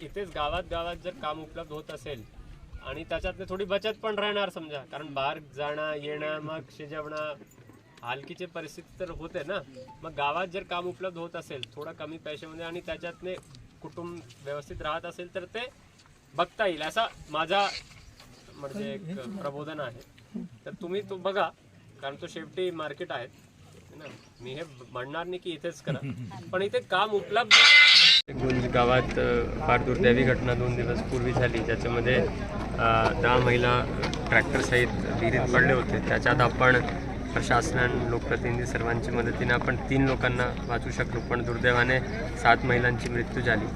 इथेच गावात गावात जर काम उपलब्ध होत असेल आणि त्याच्यात थोडी बचत पण राहणार समजा. कारण बाहेर जाणं येणं मग शिजवणं हलकीची परिस्थिती तर होते ना. मग गावात जर काम उपलब्ध होत असेल थोडं कमी पैशामध्ये आणि त्याच्यातने कुटुंब व्यवस्थित राहत असेल तर ते बघता येईल. असा माझा म्हणजे एक प्रबोधन आहे. तर तुम्ही तो बघा कारण तो शेवटी मार्केट आहे. ना? मी हे म्हणणार नाही की इथेच करा. पण इथे काम उपलब्ध गुंज गावात फार दुर्दैवी घटना दोन दिवस पूर्वी झाली. ज्याच्यामध्ये दहा महिला ट्रॅक्टरसहित विहिरीत पडले होते. त्याच्यात आपण प्रशासन लोकप्रतिनिधी सर्वांच्या मदतीने आपण तीन लोकांना वाचू शकलो पण दुर्दैवाने सात महिलांची मृत्यू झाली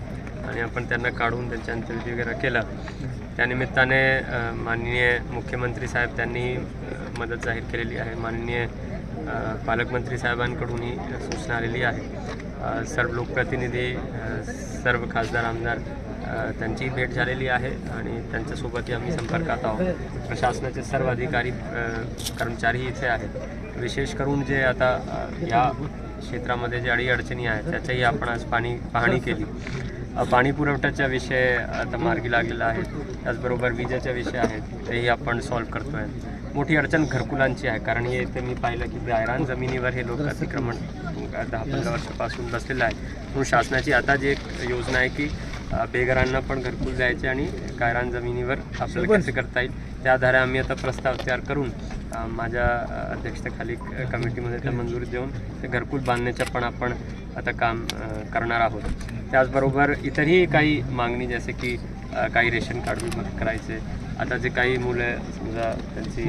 आणि आपण त्यांना काढून त्यांच्या अंत्यविधी वगैरे केला. त्यानिमित्ताने माननीय मुख्यमंत्री साहेब त्यांनी मदत जाहीर केलेली आहे. माननीय पालकमंत्री साहेबांकडूनही सूचना आलेली आहे. सर्व लोकप्रतिनिधी सर्व खासदार आमदार त्यांचीही त्यांची भेट झालेली आहे आणि त्यांच्यासोबतही आम्ही संपर्कात आहोत. प्रशासनाचे सर्व अधिकारी कर्मचारीही कर्मचारी इथे आहेत. विशेष करून जे आता या क्षेत्रामध्ये जे अडीअडचणी आहेत त्याच्याही आपण आज पाणी पाहणी केली. पाणी पुरवठ्याचा विषय आता मार्गी लागलेला आहे. त्याचबरोबर विजेचा विषय आहेत तेही आपण सॉल्व्ह करतो आहे मोठी अडचण घरकुलांची आहे. कारण हे इथे मी पाहिलं की गायरान जमिनीवर हे लोक अतिक्रमण दहा पंधरा वर्षापासून बसलेलं आहे म्हणून शासनाची आता जी एक योजना आहे की बेघरांना पण घरकुल द्यायचे आणि गायरान जमिनीवर आपल्याला कसे करता येईल त्या आधारे आम्ही आता प्रस्ताव तयार करून माझ्या अध्यक्षतेखाली कमिटीमध्ये त्या मंजुरी देऊन ते घरकुल बांधण्याचं पण आपण आता काम करणार आहोत. त्याचबरोबर इतरही काही मागणी जसे की काही रेशन कार्ड करायचे आता जे काही मुलं समजा त्यांची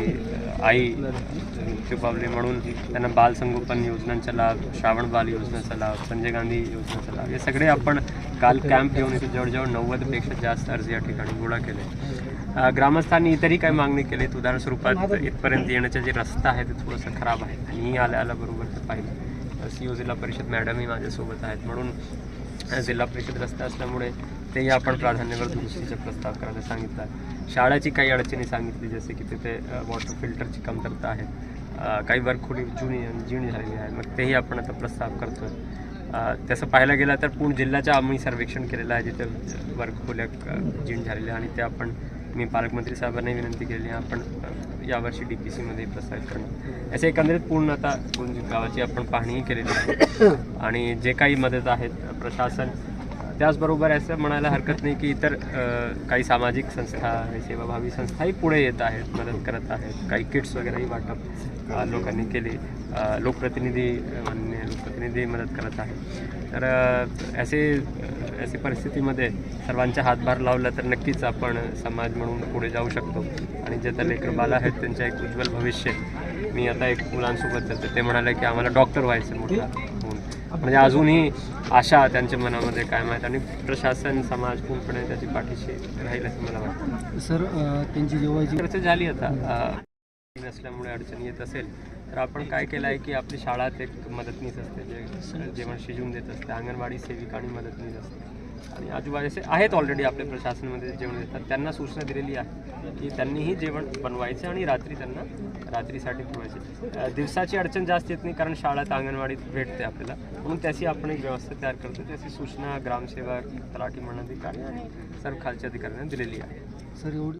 आई मृत्यू पावली म्हणून त्यांना बाल संगोपन योजनांचा लाभ श्रावण बाल योजनेचा लाभ संजय गांधी योजनेचा लाभ हे सगळे आपण काल कॅम्प घेऊन इथे जवळजवळ नव्वदपेक्षा जास्त अर्ज या ठिकाणी गोळा केले. ग्रामस्थांनी इतरही काही मागणी केली उदाहरण स्वरूपात इथपर्यंत येण्याचा जे रस्ता आहे ते थोडंसं खराब आहे आणि आल्या आल्या बरोबर ते पाहिलं. सी ओ जिल्हा परिषद मॅडमही माझ्यासोबत आहेत. म्हणून जिल्हा परिषद रस्ता असल्यामुळे तेही आपण प्राधान्यावर दुरुस्तीचा प्रस्ताव करायला सांगितला. आहे. शाळाची काही अडचणी सांगितली जसे की तिथे वॉटर फिल्टरची कमतरता आहे. काही काही वर्गखोली जुनी जीर्ण झालेली आहे. मग तेही आपण आता प्रस्ताव करतोय. आहे तसं पाहायला गेलं तर पूर्ण जिल्ह्याचं आम्ही सर्वेक्षण केलेलं आहे. जिथे वर्ग खोल्या जीण झालेल्या आणि ते आपण मी पालकमंत्री साहेबांनाही विनंती केली आहे. आपण यावर्षी डी पी सीमध्ये प्रस्तावित करणं असे एकंदरीत पूर्ण आता गावाची आपण पाहणीही केलेली आहे. आणि जे काही मदत आहेत प्रशासन त्याचबरोबर असं म्हणायला हरकत नाही की इतर काही सामाजिक संस्था सेवाभावी संस्थाही पुढे येत आहेत मदत करत आहेत. काही किट्स वगैरेही वाटप लोकांनी केले. लोकप्रतिनिधी मान्य लोकप्रतिनिधी मदत करत आहेत. तर असे असे परिस्थितीमध्ये सर्वांचा हातभार लावला तर नक्कीच आपण समाज म्हणून पुढे जाऊ शकतो. आणि जे तर लेकरबाल आहेत त्यांचं एक उज्ज्वल भविष्य. मी आता एक मुलांसोबत जातो. ते म्हणाले की आम्हाला डॉक्टर व्हायचं मोठा म्हणजे अजूनही आशा त्यांच्या मनामध्ये कायम आहेत आणि प्रशासन समाज पूर्णपणे त्याची पाठीशी राहील असं मला वाटतं. सर त्यांची जेवायची खर्च झाली आता नसल्यामुळे अडचण येत असेल तर आपण काय केलं आहे की आपली शाळात एक मदतनीस असते जे जेवण शिजवून देत असते अंगणवाडी सेविका आणि मदतनीस असते. आणि आजूबाजूचे आहेत ऑलरेडी आपल्या प्रशासनामध्ये जेवण देतात. त्यांना सूचना दिलेली आहे की त्यांनीही जेवण बनवायचं आणि रात्री त्यांना रात्रीसाठी ठेवायचे. दिवसाची अडचण जास्त येत नाही कारण शाळेत अंगणवाडीत भेटते आपल्याला. म्हणून त्याची आपण एक व्यवस्था तयार करतो. त्याची सूचना ग्रामसेवक तलाठी मंडळाधिकारी आणि सर्व खालच्या अधिकाऱ्यांना दिलेली आहे. सर एवढी